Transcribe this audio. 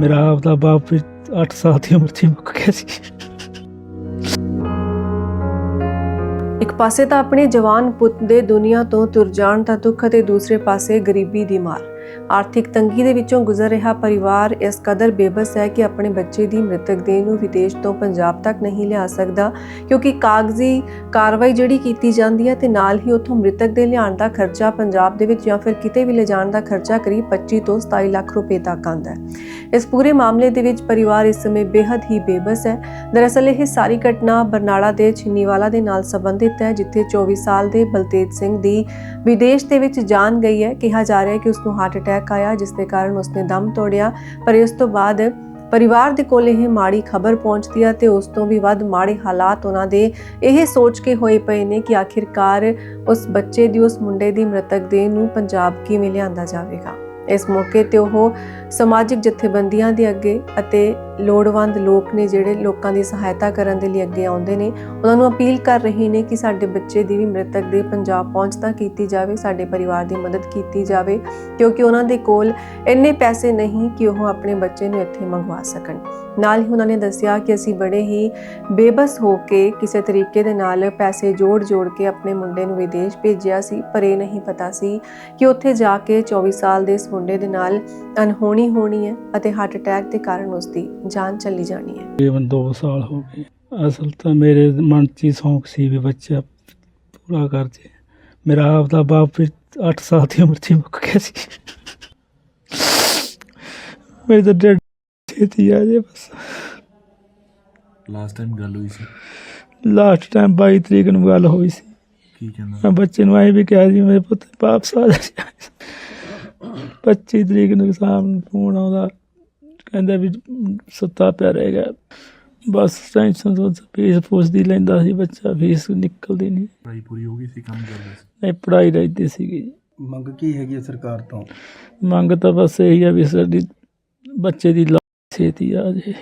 ਮੇਰਾ ਆਪ ਦਾ ਬਾਪ ਵੀ 8 ਸਾਲ ਦੀ ਉਮਰ 'ਚ ਹੀ ਮੁੱਕ ਗਿਆ ਸੀ। ਇੱਕ ਪਾਸੇ ਤਾਂ ਆਪਣੇ ਜਵਾਨ ਪੁੱਤ ਦੇ ਦੁਨੀਆ ਤੋਂ ਤੁਰ ਜਾਣ ਦਾ ਦੁੱਖ ਅਤੇ ਦੂਸਰੇ ਪਾਸੇ ਗਰੀਬੀ ਦੀ ਮਾਰ। ਆਰਥਿਕ ਤੰਗੀ ਦੇ ਵਿੱਚੋਂ ਗੁਜ਼ਰ ਰਿਹਾ ਪਰਿਵਾਰ ਇਸ ਕਦਰ ਬੇਬਸ ਹੈ ਕਿ ਆਪਣੇ ਬੱਚੇ ਦੀ ਮ੍ਰਿਤਕ ਦੇਹ ਨੂੰ ਵਿਦੇਸ਼ ਤੋਂ ਪੰਜਾਬ ਤੱਕ ਨਹੀਂ ਲਿਆ ਸਕਦਾ, ਕਿਉਂਕਿ ਕਾਗਜ਼ੀ ਕਾਰਵਾਈ ਜਿਹੜੀ ਕੀਤੀ ਜਾਂਦੀ ਹੈ ਤੇ ਨਾਲ ਹੀ ਉੱਥੋਂ ਮ੍ਰਿਤਕ ਦੇ ਲਿਆਉਣ ਦਾ ਖਰਚਾ ਪੰਜਾਬ ਦੇ ਵਿੱਚ ਜਾਂ ਫਿਰ ਕਿਤੇ ਵੀ ਲਿਜਾਣ ਦਾ ਖਰਚਾ ਕਰੀਬ 25 ਤੋਂ 27 ਲੱਖ ਰੁਪਏ ਤੱਕ ਆਉਂਦਾ ਹੈ। ਇਸ ਪੂਰੇ ਮਾਮਲੇ ਦੇ ਵਿੱਚ ਪਰਿਵਾਰ ਇਸ ਸਮੇਂ ਬੇहद ਹੀ ਬੇਬਸ ਹੈ। ਦਰਅਸਲ ਇਹ ਸਾਰੀ ਘਟਨਾ ਬਰਨਾਲਾ ਦੇ ਛਿੰਨੀਵਾਲਾ ਦੇ ਨਾਲ ਸੰਬੰਧਿਤ ਹੈ, ਜਿੱਥੇ 24 ਸਾਲ ਦੇ ਬਲਤੇਜ ਸਿੰਘ ਦੀ ਵਿਦੇਸ਼ ਦੇ ਵਿੱਚ ਜਾਨ ਗਈ ਹੈ। ਕਿਹਾ ਜਾ ਰਿਹਾ ਹੈ ਕਿ ਉਸ ਨੂੰ ਹਾਰਟ ਅਟੈਕ ਆਇਆ, ਜਿਸ ਦੇ ਕਾਰਨ ਉਸਨੇ ਦਮ ਤੋੜਿਆ। ਪਰ ਇਸ ਤੋਂ ਬਾਅਦ ਪਰਿਵਾਰ ਦੇ ਕੋਲ ਇਹ ਮਾੜੀ ਖਬਰ ਪਹੁੰਚਦੀ ਹੈ ਤੇ ਉਸ ਤੋਂ ਵੀ ਵੱਧ ਮਾੜੇ ਹਾਲਾਤ ਉਹਨਾਂ ਦੇ ਇਹ ਸੋਚ ਕੇ ਹੋਏ ਪਏ ਨੇ ਕਿ ਆਖਿਰਕਾਰ ਉਸ ਬੱਚੇ ਦੀ, ਉਸ ਮੁੰਡੇ ਦੀ ਮ੍ਰਿਤਕ ਦੇਹ ਨੂੰ ਪੰਜਾਬ ਕਿਵੇਂ ਲਿਆਂਦਾ ਜਾਵੇਗਾ। ਇਸ ਮੌਕੇ ਤੇ ਉਹ ਸਮਾਜਿਕ ਜਥੇਬੰਦੀਆਂ ਦੇ ਅੱਗੇ ਅਤੇ ਲੋੜਵੰਦ ਲੋਕ ਨੇ ਜਿਹੜੇ ਲੋਕਾਂ ਦੀ ਸਹਾਇਤਾ ਕਰਨ ਦੇ ਲਈ ਅੱਗੇ ਆਉਂਦੇ ਨੇ, ਉਹਨਾਂ ਨੂੰ ਅਪੀਲ ਕਰ ਰਹੇ ਨੇ ਕਿ ਸਾਡੇ ਬੱਚੇ ਦੀ ਵੀ ਮ੍ਰਿਤਕ ਦੇ ਪੰਜਾਬ ਪਹੁੰਚ ਤਾਂ ਕੀਤੀ ਜਾਵੇ, ਸਾਡੇ ਪਰਿਵਾਰ ਦੀ ਮਦਦ ਕੀਤੀ ਜਾਵੇ, ਕਿਉਂਕਿ ਉਹਨਾਂ ਦੇ ਕੋਲ ਇੰਨੇ ਪੈਸੇ ਨਹੀਂ ਕਿ ਉਹ ਆਪਣੇ ਬੱਚੇ ਨੂੰ ਇੱਥੇ ਮੰਗਵਾ ਸਕਣ। ਨਾਲ ਹੀ ਉਹਨਾਂ ਨੇ ਦੱਸਿਆ ਕਿ ਅਸੀਂ ਬੜੇ ਹੀ ਬੇਬਸ ਹੋ ਕੇ ਕਿਸੇ ਤਰੀਕੇ ਦੇ ਨਾਲ ਪੈਸੇ ਜੋੜ-ਜੋੜ ਕੇ ਆਪਣੇ ਮੁੰਡੇ ਨੂੰ ਵਿਦੇਸ਼ ਭੇਜਿਆ ਸੀ, ਪਰ ਇਹ ਨਹੀਂ ਪਤਾ ਸੀ ਕਿ ਉੱਥੇ ਜਾ ਕੇ 24 ਸਾਲ ਦੇ ਇਸ ਮੁੰਡੇ ਦੇ ਨਾਲ ਅਨਹੋਣੀ ਹੋਣੀ ਹੈ ਅਤੇ ਹਾਰਟ ਅਟੈਕ ਦੇ ਕਾਰਨ ਉਸ ਦੀ ਜਾਨ ਚਲੀ ਜਾਣੀ ਹੈ। ਤਕਰੀਬਨ 2 ਸਾਲ ਹੋ ਗਏ। ਅਸਲ ਤਾਂ ਮੇਰੇ ਮਨ 'ਚ ਹੀ ਸ਼ੌਂਕ ਸੀ ਵੀ ਬੱਚਾ ਪੂਰਾ ਕਰ ਜੇ। ਮੇਰਾ ਆਪ ਦਾ ਬਾਪ ਵੀ 8 ਸਾਲ ਦੀ ਉਮਰ 'ਚ ਹੀ ਮੁੱਕ ਗਿਆ ਸੀ। ਮੇਰੇ ਤਾਂ ਡੈਡ ਛੇਤੀ ਆ ਜੇ ਬਸ। ਲਾਸਟ ਟਾਈਮ ਗੱਲ ਹੋਈ ਸੀ? ਲਾਸਟ ਟਾਈਮ 22 ਤਰੀਕ ਨੂੰ ਗੱਲ ਹੋਈ ਸੀ। ਕੀ ਕਹਿੰਦਾ? ਮੈਂ ਬੱਚੇ ਨੂੰ ਐਂ ਵੀ ਕਿਹਾ ਸੀ ਮੇਰੇ ਪੁੱਤ ਵਾਪਸ ਆ ਜਾ। 25 ਤਰੀਕ ਨੂੰ ਸ਼ਾਮ ਨੂੰ ਫੋਨ ਆਉਂਦਾ ਕਹਿੰਦਾ ਵੀ ਸੁੱਤਾ ਪਿਆ ਰਹੇਗਾ ਬਸ ਟੈਨਸ਼ਨ ਤੋਂ ਫੀਸ ਫੂਸ ਦੀ ਲੈਂਦਾ ਸੀ ਬੱਚਾ ਫੀਸ ਨਿਕਲਦੀ ਨਹੀਂ। ਪੜਾਈ ਪੂਰੀ ਹੋ ਗਈ ਸੀ ਕੰਮ ਕਰਦਾ ਸੀ? ਨਹੀਂ ਪੜਾਈ ਰਹਿੰਦੀ ਸੀਗੀ। ਮੰਗ ਕੀ ਹੈਗੀ ਹੈ ਸਰਕਾਰ ਤੋਂ? ਮੰਗ ਤਾਂ ਬਸ ਇਹੀ ਆ ਵੀ ਸਾਡੀ ਬੱਚੇ ਦੀ ਲਾਸ਼ ਛੇਤੀ ਆ ਜੇ।